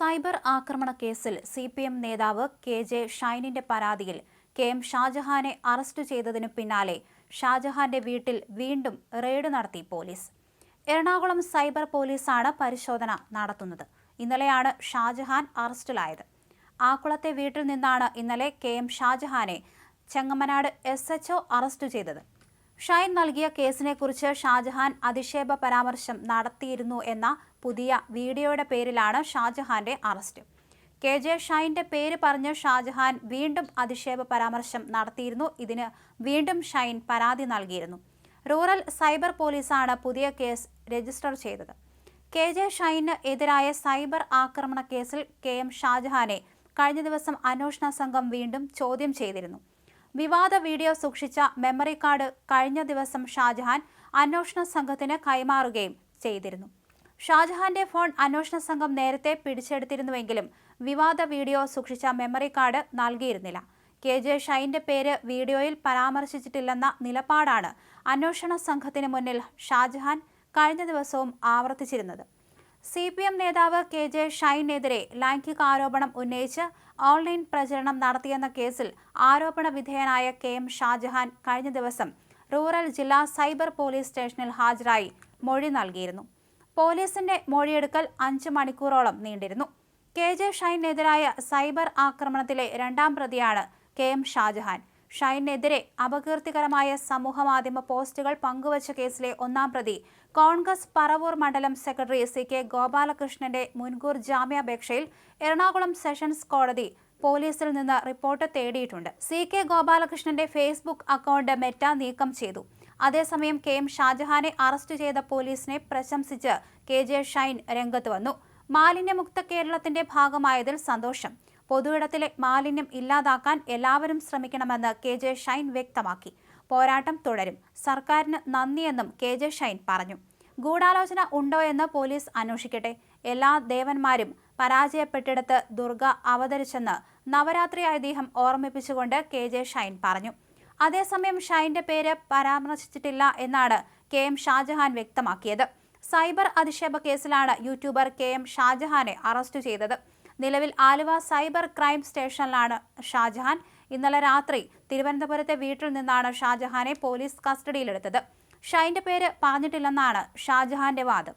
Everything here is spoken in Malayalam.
സൈബർ ആക്രമണ കേസിൽ സി പി എം നേതാവ് കെ ജെ ഷൈനിന്റെ പരാതിയിൽ കെ എം ഷാജഹാനെ അറസ്റ്റ് ചെയ്തതിനു പിന്നാലെ ഷാജഹാന്റെ വീട്ടിൽ വീണ്ടും റെയ്ഡ് നടത്തി പോലീസ്. എറണാകുളം സൈബർ പോലീസാണ് പരിശോധന നടത്തുന്നത്. ഇന്നലെയാണ് ഷാജഹാൻ അറസ്റ്റിലായത്. ആക്കുളത്തെ വീട്ടിൽ നിന്നാണ് ഇന്നലെ കെ എം ഷാജഹാനെ ചെങ്ങമനാട് എസ് എച്ച് അറസ്റ്റ് ചെയ്തത്. ഷൈൻ നൽകിയ കേസിനെക്കുറിച്ച് ഷാജഹാൻ അധിക്ഷേപ പരാമർശം നടത്തിയിരുന്നു എന്ന പുതിയ വീഡിയോയുടെ പേരിലാണ് ഷാജഹാന്റെ അറസ്റ്റ്. കെ ജെ ഷൈന്റെ പേര് പറഞ്ഞ് ഷാജഹാൻ വീണ്ടും അധിക്ഷേപ പരാമർശം നടത്തിയിരുന്നു. ഇതിന് വീണ്ടും ഷൈൻ പരാതി നൽകിയിരുന്നു. റൂറൽ സൈബർ പോലീസാണ് പുതിയ കേസ് രജിസ്റ്റർ ചെയ്തത്. കെ ജെ ഷൈന് എതിരായ സൈബർ ആക്രമണ കേസിൽ കെ എം ഷാജഹാനെ കഴിഞ്ഞ ദിവസം അന്വേഷണ സംഘം വീണ്ടും ചോദ്യം ചെയ്തിരുന്നു. വിവാദ വീഡിയോ സൂക്ഷിച്ച മെമ്മറി കാർഡ് കഴിഞ്ഞ ദിവസം ഷാജഹാൻ അന്വേഷണ സംഘത്തിന് കൈമാറുകയും ചെയ്തിരുന്നു. ഷാജഹാന്റെ ഫോൺ അന്വേഷണ സംഘം നേരത്തെ പിടിച്ചെടുത്തിരുന്നുവെങ്കിലും വിവാദ വീഡിയോ സൂക്ഷിച്ച മെമ്മറി കാർഡ് നൽകിയിരുന്നില്ല. കെ ജെ ഷൈന്റെ പേര് വീഡിയോയിൽ പരാമർശിച്ചിട്ടില്ലെന്ന നിലപാടാണ് അന്വേഷണ സംഘത്തിന് മുന്നിൽ ഷാജഹാൻ കഴിഞ്ഞ ദിവസവും ആവർത്തിച്ചിരുന്നത്. സി പി എം നേതാവ് കെ ജെ ഷൈനെതിരെ ലൈംഗിക ആരോപണം ഉന്നയിച്ച് ഓൺലൈൻ പ്രചരണം നടത്തിയെന്ന കേസിൽ ആരോപണ വിധേയനായ കെ എം ഷാജഹാൻ കഴിഞ്ഞ ദിവസം റൂറൽ ജില്ലാ സൈബർ പോലീസ് സ്റ്റേഷനിൽ ഹാജരായി മൊഴി നൽകിയിരുന്നു. പോലീസിന്റെ മൊഴിയെടുക്കൽ അഞ്ച് മണിക്കൂറോളം നീണ്ടിരുന്നു. കെ ജെ ഷൈനെതിരായ സൈബർ ആക്രമണത്തിലെ രണ്ടാം പ്രതിയാണ് കെ എം ഷാജഹാൻ. ഷൈനെതിരെ അപകീർത്തികരമായ സമൂഹമാധ്യമ പോസ്റ്റുകൾ പങ്കുവച്ച കേസിലെ ഒന്നാം പ്രതി കോൺഗ്രസ് പറവൂർ മണ്ഡലം സെക്രട്ടറി സി കെ ഗോപാലകൃഷ്ണന്റെ മുൻകൂർ ജാമ്യാപേക്ഷയിൽ എറണാകുളം സെഷൻസ് കോടതി പോലീസിൽ നിന്ന് റിപ്പോർട്ട് തേടിയിട്ടുണ്ട്. സി കെ ഗോപാലകൃഷ്ണന്റെ ഫേസ്ബുക്ക് അക്കൗണ്ട് മെറ്റ നീക്കം ചെയ്തു. അതേസമയം കെ എം ഷാജഹാനെ അറസ്റ്റ് ചെയ്ത പോലീസിനെ പ്രശംസിച്ച് കെ ജെ ഷൈൻ രംഗത്ത് വന്നു. മാലിന്യമുക്ത കേരളത്തിന്റെ ഭാഗമായതിൽ സന്തോഷം. പൊതുയിടത്തിലെ മാലിന്യം ഇല്ലാതാക്കാൻ എല്ലാവരും ശ്രമിക്കണമെന്ന് കെ ജെ ഷൈൻ വ്യക്തമാക്കി. പോരാട്ടം തുടരും. സർക്കാരിന് നന്ദിയെന്നും കെ ജെ ഷൈൻ പറഞ്ഞു. ഗൂഢാലോചന ഉണ്ടോ എന്ന് പോലീസ് അന്വേഷിക്കട്ടെ. എല്ലാ ദേവന്മാരും പരാജയപ്പെട്ടിടത്ത് ദുർഗ അവതരിച്ചെന്ന് നവരാത്രി ഐതിഹ്യം ഓർമ്മിപ്പിച്ചുകൊണ്ട് കെ ജെ ഷൈൻ പറഞ്ഞു. അതേസമയം ഷൈന്റെ പേര് പരാമർശിച്ചിട്ടില്ല എന്നാണ് കെ എം ഷാജഹാൻ വ്യക്തമാക്കിയത്. സൈബർ അധിക്ഷേപ കേസിലാണ് യൂട്യൂബർ കെ എം ഷാജഹാനെ അറസ്റ്റ് ചെയ്തത്. നിലവിൽ ആലുവ സൈബർ ക്രൈം സ്റ്റേഷനിലാണ് ഷാജഹാൻ. ഇന്നലെ രാത്രി തിരുവനന്തപുരത്തെ വീട്ടിൽ നിന്നാണ് ഷാജഹാനെ പോലീസ് കസ്റ്റഡിയിലെടുത്തത്. ഷൈന്റെ പേര് പറഞ്ഞിട്ടില്ലെന്നാണ് ഷാജഹാന്റെ വാദം.